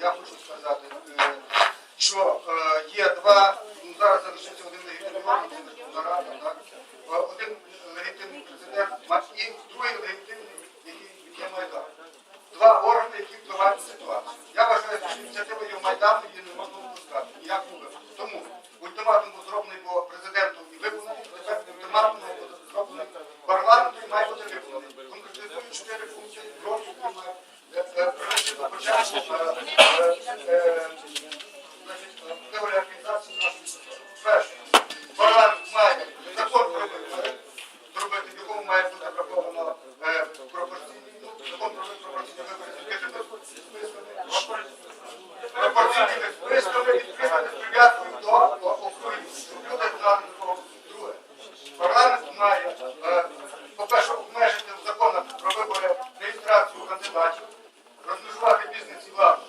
я хочу сказати, е, що е, є два, ну, зараз залишився один легітимний орган, це Верховна Рада, так? Е, один легітимний президент, і другий легітимний, який є Майдан. Два органи, які впливають на ситуацію. Я вважаю, що ініціатива є в Майдану, її має бути враховано е, пропорційний, ну, закон про пропорційні вибори, списками, пропорційними списками, з прив'язкою до округів, люди кого. Друге, парламент має, е, по-перше, обмежити в законах про вибори реєстрацію кандидатів, розмежувати бізнес і владу.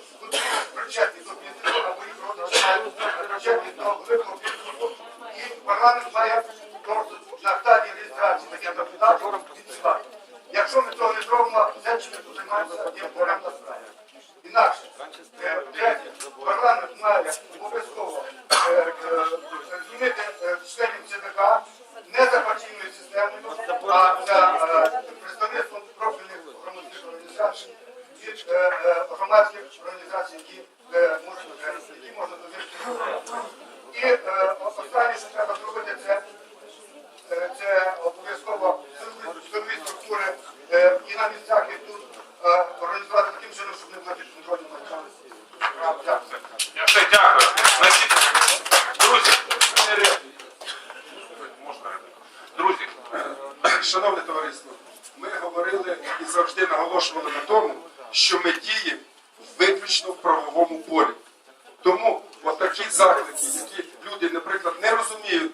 Причетні до бізнесу, або їх мають причетні до великого бізнесу. І парламент має просто на стадії реєстрації таких кандидатів відсувати. Якщо ми цього не зробимо, це чим ми займаємося, є проблемна справа. Інакше, третє, парламент має обов'язково е, е, змінити е, членів ЦВК не за партійною системою, а за представництвом профільних громадських організацій від громадських організацій, які е, можуть е, які можна довірити. І е, останнє, що треба зробити, це Е, це обов'язково силові- силові структури е, і на місцях, і тут е, організувати таким чином, щоб не було підконтрольно майдану. Дякую. Все, дякую. Значить, друзі, можна? Друзі, Шановне товариство, ми говорили і завжди наголошували на тому, що ми діємо виключно в правовому полі. Тому отакі заклики, які люди, наприклад, не розуміють,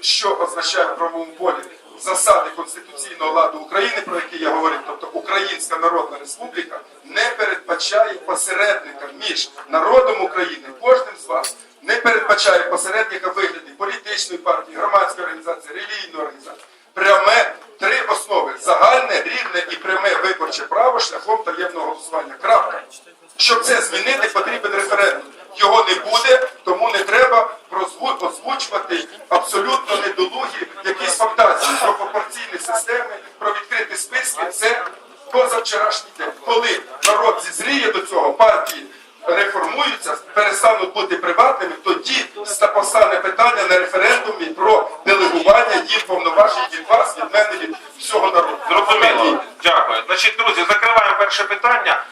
що означає в правовому полі засади конституційного ладу України, про які я говорив, тобто Українська Народна Республіка, не передбачає посередника між народом України, кожним з вас, не передбачає посередника вигляді політичної партії, громадської організації, релігійної організації. Пряме три основи: загальне, рівне і пряме виборче право шляхом таємного голосування. Крапка. Щоб це змінити, потрібен позавчорашній день. Коли народ зізріє до цього, партії реформуються, перестануть бути приватними, тоді ста- постане питання на референдумі про делегування їм повноважень від вас, від мене, від всього народу. зрозуміло. Дякую. Значить, друзі, закриваємо перше питання.